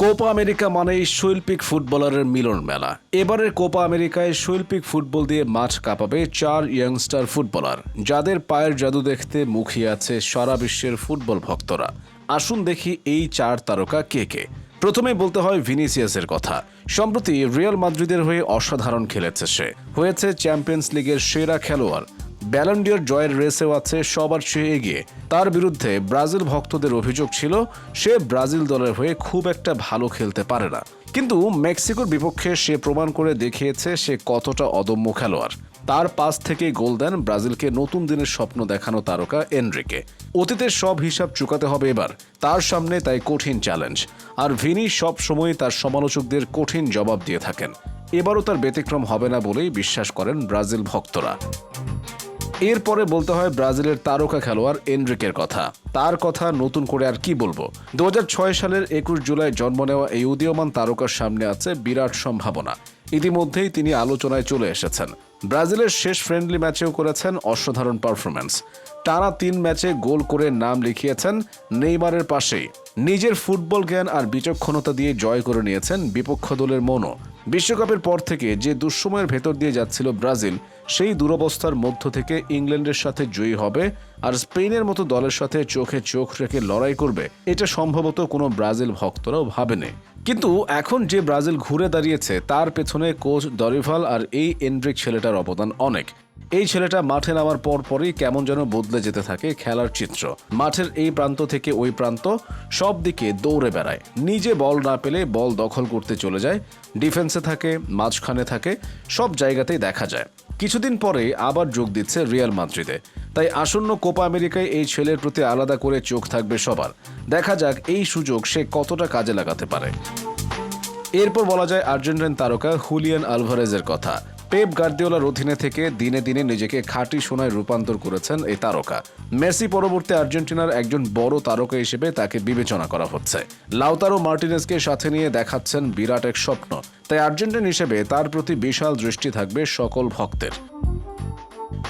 Copa America মানেই শৈল্পিক ফুটবলারের মিলন মেলা। এবারের কোপা আমেরিকায় শৈল্পিক ফুটবল দিয়ে মাঠ কাঁপাবে চার ইয়াংস্টার ফুটবলার। যাদের পায়ের জাদু দেখতে মুখিয়ে আছে সারা বিশ্বের ফুটবল ভক্তরা। আসুন দেখি এই চার তারকা কে কে। প্রথমে বলতে হয় ভিনিসিয়াসের কথা। সম্প্রতি রিয়াল মাদ্রিদের হয়ে অসাধারণ খেলেছে সে। হয়েছে চ্যাম্পিয়ন্স লিগের সেরা খেলোয়াড়। ব্যালন্ডিয়র জয়ের রেসেও আছে সবার চেয়ে এগিয়ে। তার বিরুদ্ধে ব্রাজিল ভক্তদের অভিযোগ ছিল, সে ব্রাজিল দলের হয়ে খুব একটা ভালো খেলতে পারে না। কিন্তু মেক্সিকোর বিপক্ষে সে প্রমাণ করে দেখিয়েছে সে কতটা অদম্য খেলোয়াড়। তার পাস থেকে গোল দেন ব্রাজিলকে নতুন দিনের স্বপ্ন দেখানো তারকা এনরিকে। অতীতের সব হিসাব চুকাতে হবে এবার, তার সামনে তাই কঠিন চ্যালেঞ্জ। আর ভিনি সব সময় তার সমালোচকদের কঠিন জবাব দিয়ে থাকেন। এবারও তার ব্যতিক্রম হবে না বলেই বিশ্বাস করেন ব্রাজিল ভক্তরা। এরপরে বলতে হয় ব্রাজিলের তারকা খেলোয়াড় এনরিকের কথা। তার কথা নতুন করে আর কি বলব? দুহাজার ছয় সালের একুশ জুলাই জন্ম নেওয়া এই উদীয়মান তারকার সামনে আছে বিরাট সম্ভাবনা। ইতিমধ্যেই তিনি আলোচনায় চলে এসেছেন। ব্রাজিলের শেষ ফ্রেন্ডলি ম্যাচেও করেছেন অসাধারণ পারফরম্যান্স টানা তিন ম্যাচে গোল করে নাম লিখিয়েছেন নেইমারের পাশেই। নিজের ফুটবল জ্ঞান আর বিচক্ষণতা দিয়ে জয় করে নিয়েছেন বিপক্ষ দলের মনও। বিশ্বকাপের পর থেকে যে দুঃসময়ের ভেতর দিয়ে যাচ্ছিল ব্রাজিল সেই দুরবস্থার মধ্য থেকে ইংল্যান্ডের সাথে জয়ী হবে আর স্পেনের মতো দলের সাথে চোখে চোখ রেখে লড়াই করবে। এটা সম্ভবত কোনো ব্রাজিল ভক্তরাও ভাবেনি। কিন্তু এখন যে ব্রাজিল ঘুরে দাঁড়িয়েছে, তার পেছনে কোচ দরিভাল আর এই এন্ড্রিক ছেলেটার অবদান অনেক। এই ছেলেটা মাঠে নামার পর পরই কেমন যেন বদলে যেতে থাকে খেলার চিত্র। মাঠের এই প্রান্ত থেকে ওই প্রান্ত সব দিকে দৌড়ে বেড়ায়। নিজে বল না পেলে বল দখল করতে চলে যায়, ডিফেন্সে থাকে, মাঝখানে থাকে, সব জায়গাতেই দেখা যায়। কিছুদিন পরে আবার যোগ দিচ্ছে রিয়াল মাদ্রিদে। তাই আসন্ন কোপা আমেরিকায় এই ছেলের প্রতি আলাদা করে চোখ থাকবে সবার। দেখা যাক এই সুযোগ সে কতটা কাজে লাগাতে পারে। এরপর বলা যায় আর্জেন্টাইন তারকা হুলিয়ান আলভারেজের কথা। পেপ গার্দিওলার অধীনে থেকে দিনে দিনে নিজেকে খাঁটি সোনায় রূপান্তর করেছেন এই তারকা। মেসি পরবর্তী আর্জেন্টিনার একজন বড় তারকা হিসেবে তাকে বিবেচনা করা হচ্ছে। লাউতারো মার্টিনেসকে সাথে নিয়ে দেখাচ্ছেন বিরাট এক স্বপ্ন। তাই আর্জেন্টাইন হিসেবে তার প্রতি বিশাল দৃষ্টি থাকবে সকল ভক্তের।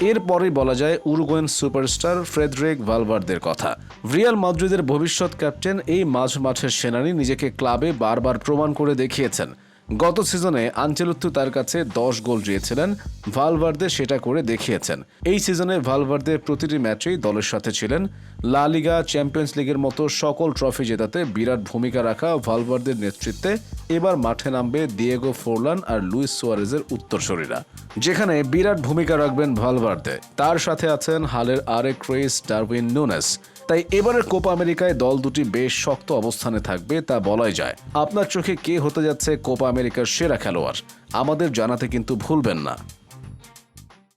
এরপরে বলা যায় উরুগুয়েন সুপারস্টার ফ্রেডরিক ভালভার্দের কথা। রিয়াল মাদ্রিদের ভবিষ্যৎ ক্যাপ্টেন এই মাঝ মাঠের সেনানি নিজেকে ক্লাবে বারবার প্রমাণ করে দেখিয়েছেন। গত সিজনে আঞ্চেলুত্তু তার কাছে দশ গোল দিয়েছিলেন ভালভার্দে সেটা করে দেখিয়েছেন। এই সিজনে ভালভার্দে প্রতিটি ম্যাচেই দলের সাথে ছিলেন। লা লিগা, চ্যাম্পিয়ন্স লিগের মতো সকল ট্রফি জেতাতে বিরাট ভূমিকা রাখা ভালভার্দের নেতৃত্বে এবার মাঠে নামবে দিয়েগো ফোরলান আর লুইস সোয়ারেজের উত্তরসূরিরা। যেখানে বিরাট ভূমিকা রাখবেন ভালভার্দে। তার সাথে আছেন হালের আরেক ক্রেস ডারউইন নুনেস। তাই এবারের কোপা আমেরিকায় দল দুটি বেশ শক্ত অবস্থানে থাকবে, তা বলাই যায়। আপনার চোখে কে হতে যাচ্ছে কোপা আমেরিকার সেরা খেলোয়াড়? আমাদের জানাতে কিন্তু ভুলবেন না।